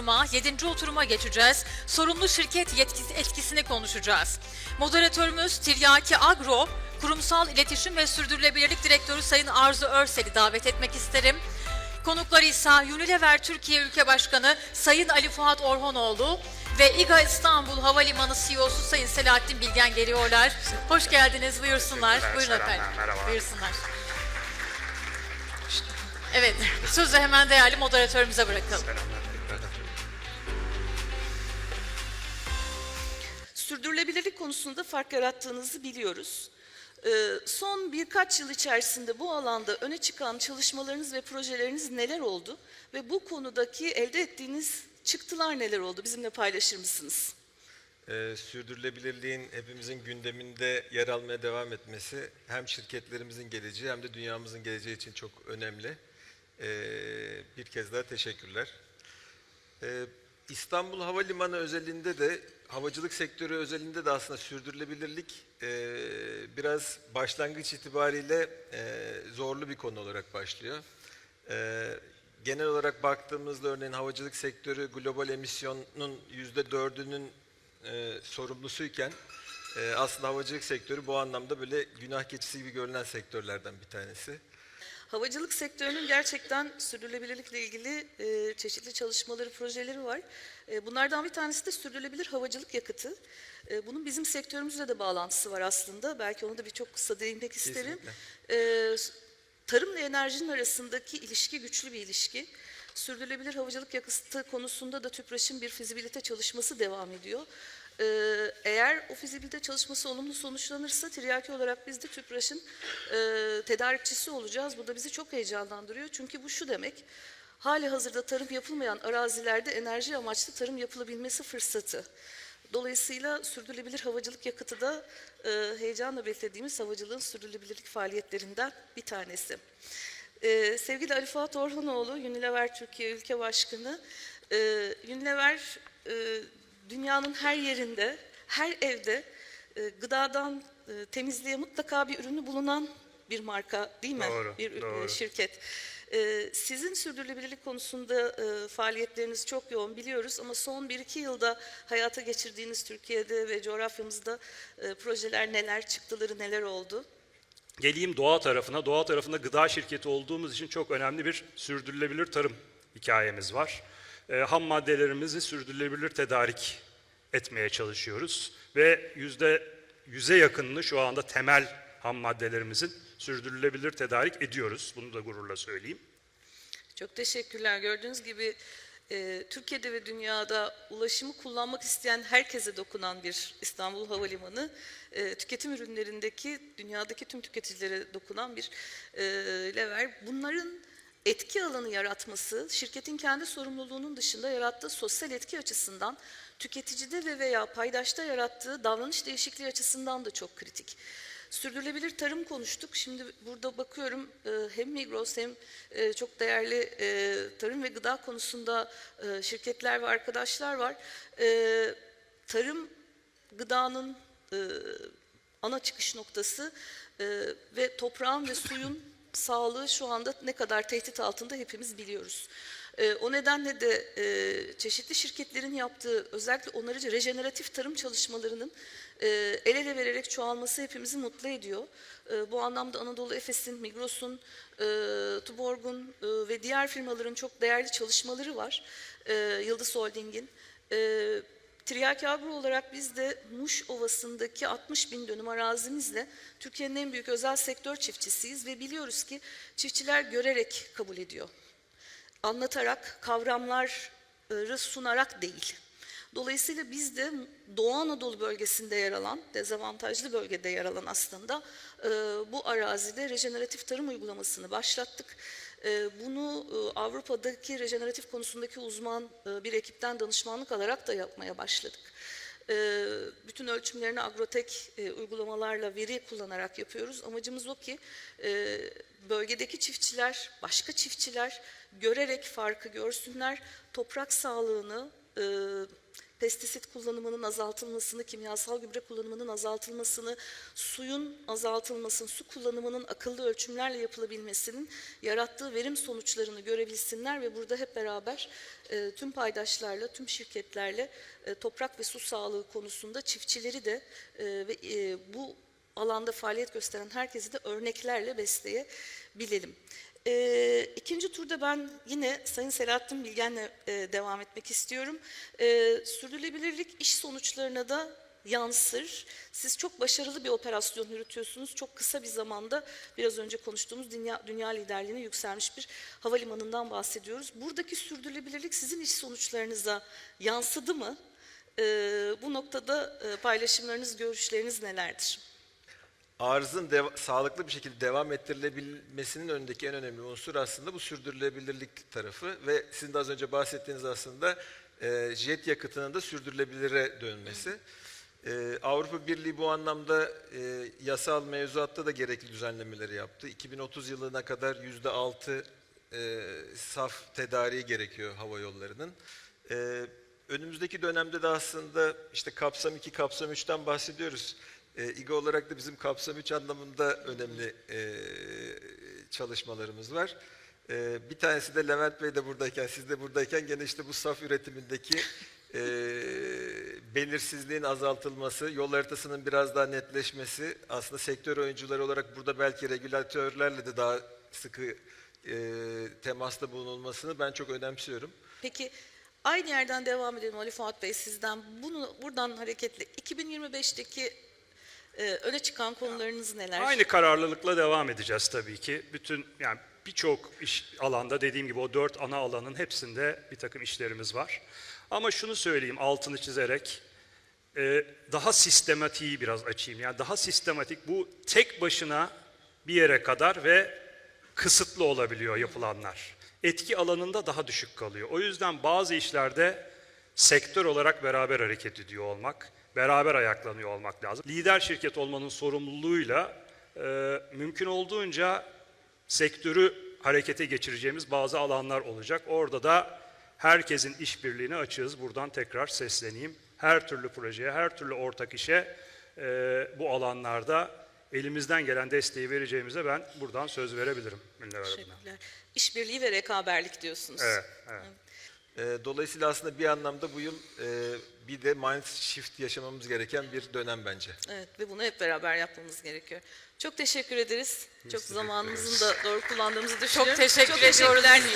oturuma, 7. oturuma geçeceğiz. Sorumlu şirket yetkisi, etkisini konuşacağız. Moderatörümüz Tiryaki Agro, Kurumsal İletişim ve Sürdürülebilirlik Direktörü Sayın Arzu Örsel'i davet etmek isterim. Konuklar ise Unilever Türkiye Ülke Başkanı Sayın Ali Fuat Orhanoğlu ve İGA İstanbul Havalimanı CEO'su Sayın Selahattin Bilgen geliyorlar. Hoş geldiniz, buyursunlar. Buyurun selamlar, efendim. merhaba. Buyursunlar. Evet, sözü hemen değerli moderatörümüze bırakalım. Sürdürülebilirlik konusunda fark yarattığınızı biliyoruz. Ee, son birkaç yıl içerisinde bu alanda öne çıkan çalışmalarınız ve projeleriniz neler oldu? Ve bu konudaki elde ettiğiniz çıktılar neler oldu? Bizimle paylaşır mısınız? Ee, sürdürülebilirliğin hepimizin gündeminde yer almaya devam etmesi hem şirketlerimizin geleceği hem de dünyamızın geleceği için çok önemli. Ee, bir kez daha teşekkürler. Ee, İstanbul Havalimanı özelinde de havacılık sektörü özelinde de aslında sürdürülebilirlik e, biraz başlangıç itibariyle e, zorlu bir konu olarak başlıyor. Ee, genel olarak baktığımızda örneğin havacılık sektörü global emisyonun yüzde dördünün e, sorumlusuyken e, aslında havacılık sektörü bu anlamda böyle günah keçisi gibi görünen sektörlerden bir tanesi. Havacılık sektörünün gerçekten sürdürülebilirlikle ilgili e, çeşitli çalışmaları, projeleri var. E, bunlardan bir tanesi de sürdürülebilir havacılık yakıtı. E, bunun bizim sektörümüzle de bağlantısı var aslında. Belki onu da bir çok kısa değinmek isterim. E, tarımla enerjinin arasındaki ilişki güçlü bir ilişki. Sürdürülebilir havacılık yakıtı konusunda da TÜPRAŞ'ın bir fizibilite çalışması devam ediyor. Ee, eğer o fizibilite çalışması olumlu sonuçlanırsa tiryaki olarak biz de TÜPRAŞ'ın e, tedarikçisi olacağız. Bu da bizi çok heyecanlandırıyor. Çünkü bu şu demek, hali hazırda tarım yapılmayan arazilerde enerji amaçlı tarım yapılabilmesi fırsatı. Dolayısıyla sürdürülebilir havacılık yakıtı da e, heyecanla beklediğimiz havacılığın sürdürülebilirlik faaliyetlerinden bir tanesi. Ee, sevgili Ali Fuat Orhanoğlu, Unilever Türkiye Ülke Başkanı. Ee, Unilever e, dünyanın her yerinde, her evde e, gıdadan e, temizliğe mutlaka bir ürünü bulunan bir marka değil mi? Doğru, bir e, doğru. şirket. Ee, sizin sürdürülebilirlik konusunda e, faaliyetleriniz çok yoğun biliyoruz ama son 1-2 yılda hayata geçirdiğiniz Türkiye'de ve coğrafyamızda e, projeler neler, çıktıları neler oldu? Geleyim doğa tarafına. Doğa tarafında gıda şirketi olduğumuz için çok önemli bir sürdürülebilir tarım hikayemiz var. Ee, ham maddelerimizi sürdürülebilir tedarik etmeye çalışıyoruz. Ve yüzde yüze yakınını şu anda temel ham maddelerimizin sürdürülebilir tedarik ediyoruz. Bunu da gururla söyleyeyim. Çok teşekkürler. Gördüğünüz gibi e, Türkiye'de ve dünyada ulaşımı kullanmak isteyen herkese dokunan bir İstanbul Havalimanı, e, tüketim ürünlerindeki dünyadaki tüm tüketicilere dokunan bir e, lever. Bunların etki alanı yaratması, şirketin kendi sorumluluğunun dışında yarattığı sosyal etki açısından tüketicide ve veya paydaşta yarattığı davranış değişikliği açısından da çok kritik. Sürdürülebilir tarım konuştuk. Şimdi burada bakıyorum e, hem Migros hem e, çok değerli e, tarım ve gıda konusunda şirketler ve arkadaşlar var. Tarım gıdanın ana çıkış noktası ve toprağın ve suyun sağlığı şu anda ne kadar tehdit altında hepimiz biliyoruz. E, o nedenle de e, çeşitli şirketlerin yaptığı özellikle onarıcı rejeneratif tarım çalışmalarının e, el ele vererek çoğalması hepimizi mutlu ediyor. E, bu anlamda Anadolu Efes'in, Migros'un, Tuborg'un ve diğer firmaların çok değerli çalışmaları var. E, Yıldız Holding'in. E, Tiryaki Agro olarak biz de Muş Ovası'ndaki 60 bin dönüm arazimizle Türkiye'nin en büyük özel sektör çiftçisiyiz ve biliyoruz ki çiftçiler görerek kabul ediyor. Anlatarak, kavramları sunarak değil. Dolayısıyla biz de Doğu Anadolu bölgesinde yer alan, dezavantajlı bölgede yer alan aslında e, bu arazide rejeneratif tarım uygulamasını başlattık. E, Bunu e, Avrupa'daki rejeneratif konusundaki uzman bir ekipten danışmanlık alarak da yapmaya başladık. Bütün ölçümlerini agrotek uygulamalarla veri kullanarak yapıyoruz. Amacımız o ki bölgedeki çiftçiler, başka çiftçiler görerek farkı görsünler, toprak sağlığını, pestisit kullanımının azaltılmasını, kimyasal gübre kullanımının azaltılmasını, suyun azaltılmasını, su kullanımının akıllı ölçümlerle yapılabilmesinin yarattığı verim sonuçlarını görebilsinler ve burada hep beraber e, tüm paydaşlarla, tüm şirketlerle e, toprak ve su sağlığı konusunda çiftçileri de e, ve e, bu alanda faaliyet gösteren herkesi de örneklerle besleyebilelim. E, ikinci turda ben yine Sayın Selahattin Bilgen'le e, devam etmek istiyorum. E, sürdürülebilirlik iş sonuçlarına da yansır. Siz çok başarılı bir operasyon yürütüyorsunuz. Çok kısa bir zamanda biraz önce konuştuğumuz dünya, dünya liderliğine yükselmiş bir havalimanından bahsediyoruz. Buradaki sürdürülebilirlik sizin iş sonuçlarınıza yansıdı mı? E, bu noktada e, paylaşımlarınız, görüşleriniz nelerdir? Arzın sağlıklı bir şekilde devam ettirilebilmesinin önündeki en önemli unsur aslında bu sürdürülebilirlik tarafı ve sizin de az önce bahsettiğiniz aslında e, jet yakıtının da sürdürülebilire dönmesi. E, Avrupa Birliği bu anlamda e, yasal mevzuatta da gerekli düzenlemeleri yaptı. 2030 yılına kadar yüzde altı e, saf tedariği gerekiyor hava yollarının. E, önümüzdeki dönemde de aslında işte kapsam 2, kapsam 3'ten bahsediyoruz. E, İGA olarak da bizim kapsam 3 anlamında önemli e, çalışmalarımız var. E, bir tanesi de Levent Bey de buradayken, siz de buradayken gene işte bu saf üretimindeki e, belirsizliğin azaltılması, yol haritasının biraz daha netleşmesi, aslında sektör oyuncuları olarak burada belki regülatörlerle de daha sıkı e, temasta bulunulmasını ben çok önemsiyorum. Peki aynı yerden devam edelim Ali Fuat Bey sizden. Bunu buradan hareketle 2025'teki e, öne çıkan konularınız neler? Aynı kararlılıkla devam edeceğiz tabii ki. Bütün yani birçok iş alanda dediğim gibi o dört ana alanın hepsinde bir takım işlerimiz var. Ama şunu söyleyeyim altını çizerek e, daha sistematiği biraz açayım. Yani daha sistematik bu tek başına bir yere kadar ve kısıtlı olabiliyor yapılanlar. Etki alanında daha düşük kalıyor. O yüzden bazı işlerde sektör olarak beraber hareket ediyor olmak, beraber ayaklanıyor olmak lazım. Lider şirket olmanın sorumluluğuyla e, mümkün olduğunca sektörü harekete geçireceğimiz bazı alanlar olacak. Orada da herkesin işbirliğine açığız. Buradan tekrar sesleneyim. Her türlü projeye, her türlü ortak işe e, bu alanlarda elimizden gelen desteği vereceğimize ben buradan söz verebilirim Münevver adına. İşbirliği ve rekaberlik diyorsunuz. Evet, evet. E, Dolayısıyla aslında bir anlamda bu yıl e, bir de mind shift yaşamamız gereken bir dönem bence. Evet ve bunu hep beraber yapmamız gerekiyor. Çok teşekkür ederiz. Çok teşekkür zamanımızın da doğru kullandığımızı düşünüyorum. Çok teşekkür ediyoruz biz diliyorum.